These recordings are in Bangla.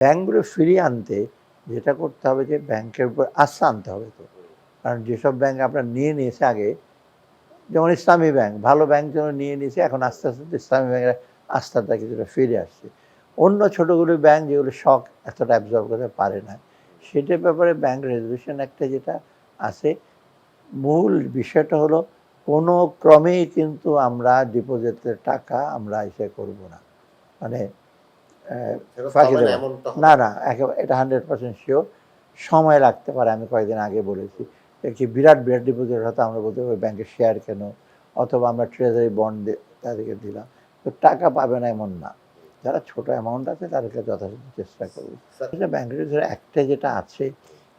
ব্যাংকগুলো ফিরিয়ে আনতে যেটা করতে হবে যে ব্যাংকের উপর আস্থা আনতে হবে তো। কারণ যেসব ব্যাংক আপনার নিয়ে নিয়েছে আগে, যেমন ইসলামী ব্যাংক, ভালো ব্যাংক যেন নিয়ে নিয়েছে, এখন আস্তে আস্তে ইসলামী ব্যাংকের আস্থাটা কিছুটা ফিরে আসছে। অন্য ছোটোগুলো ব্যাংক যেগুলো শখ এতটা অ্যাবজর্ব করতে পারে না, সেটার ব্যাপারে ব্যাংক রেজলিউশন একটা যেটা আছে। মূল বিষয়টা হলো, কোনো ক্রমেই কিন্তু আমরা ডিপোজিটের টাকা আমরা এসে করব না। মানে হবে। না না একেবারে এটা হান্ড্রেড পার্সেন্ট শিওর সময় লাগতে পারে আমি কয়েকদিন আগে বলেছি। একটি বিরাট বিরাট ডিপোজিট হয়তো আমরা বলতে পারি ব্যাংকের শেয়ার কেন? অথবা আমরা ট্রেজারি বন্ড তাদেরকে দিলাম। তো টাকা পাবে না এমন না। যারা ছোট অ্যামাউন্ট আছে তাদেরকে যথাযথ চেষ্টা করব। ব্যাংকের ভিতরে একটা যেটা আছে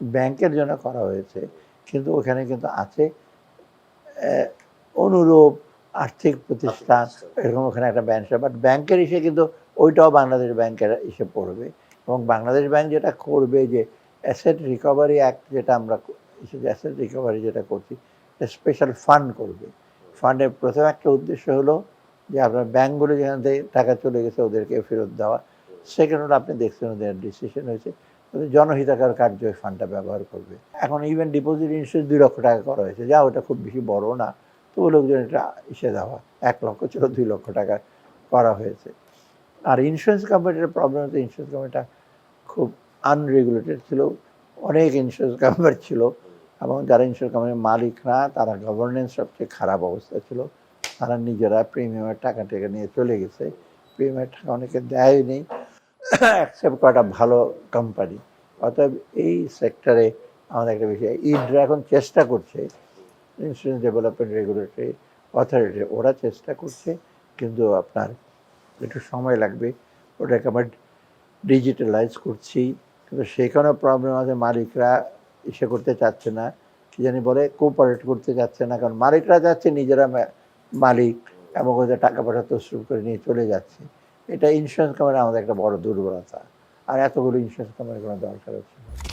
ব্যাংকের জন্য করা হয়েছে কিন্তু ওখানে কিন্তু আছে অনুরূপ আর্থিক প্রতিষ্ঠান এরকম ওখানে একটা ব্যাংক বাট ব্যাংকের ইসে কিন্তু ওইটাও বাংলাদেশ ব্যাংকের ইসে পড়বে এবং বাংলাদেশ ব্যাংক যেটা করবে যে অ্যাসেট রিকভারি অ্যাক্ট যেটা আমরা অ্যাসেট রিকভারি যেটা করছি স্পেশাল ফান্ড করবে। ফান্ডের প্রথম একটা উদ্দেশ্য হলো যে আপনার ব্যাংকগুলো যেখান থেকে টাকা চলে গেছে ওদেরকে ফেরত দেওয়া। সেকেন্ড হলো আপনি দেখছেন ওদের ডিসিশন হয়েছে, ওদের জনহিতাকার কার্য ওই ফান্ডটা ব্যবহার করবে। এখন ইভেন ডিপোজিট ইন্স্যুরেন্স দুই লক্ষ টাকা করা হয়েছে। যা ওটা খুব বেশি বড় না, তবু লোকজন এটা ইসে দেওয়া, এক লক্ষ ছিল দুই লক্ষ টাকা করা হয়েছে। আর ইন্স্যুরেন্স কোম্পানির প্রবলেম হচ্ছে ইন্স্যুরেন্স কোম্পানিটা খুব আনরেগুলেটেড ছিল, অনেক ইন্স্যুরেন্স কোম্পানি ছিল এবং যারা ইন্স্যুরেন্স কোম্পানির মালিকরা তারা গভর্নেন্স সবচেয়ে খারাপ অবস্থা ছিল। তারা নিজেরা প্রিমিয়ামের টাকা টেকা নিয়ে চলে গেছে। প্রিমিয়ামের টাকা অনেকে দেয় নেই অ্যাকসেপ্ট করাটা ভালো কোম্পানি অতএব এই সেক্টরে আমাদের একটা বিষয় ইডরা এখন চেষ্টা করছে ইন্স্যুরেন্স ডেভেলপমেন্ট রেগুলেটরি অথরিটি ওরা চেষ্টা করছে, কিন্তু আপনার একটু সময় লাগবে। ওটাকে আবার ডিজিটালাইজ করছি। কিন্তু সেখানেও প্রবলেম আছে, মালিকরা ইসে করতে চাচ্ছে না। কি জানি বলে কোঅপারেট করতে চাচ্ছে না। কারণ মালিকরা যাচ্ছে, নিজেরা মালিক এবং ওদের টাকা পয়সা তসরুপ করে নিয়ে চলে যাচ্ছে। এটা ইন্স্যুরেন্স কোম্পানি আমাদের একটা বড় দুর্বলতা। আর এতগুলো ইন্স্যুরেন্স কোম্পানির কোনো দরকার হচ্ছে না।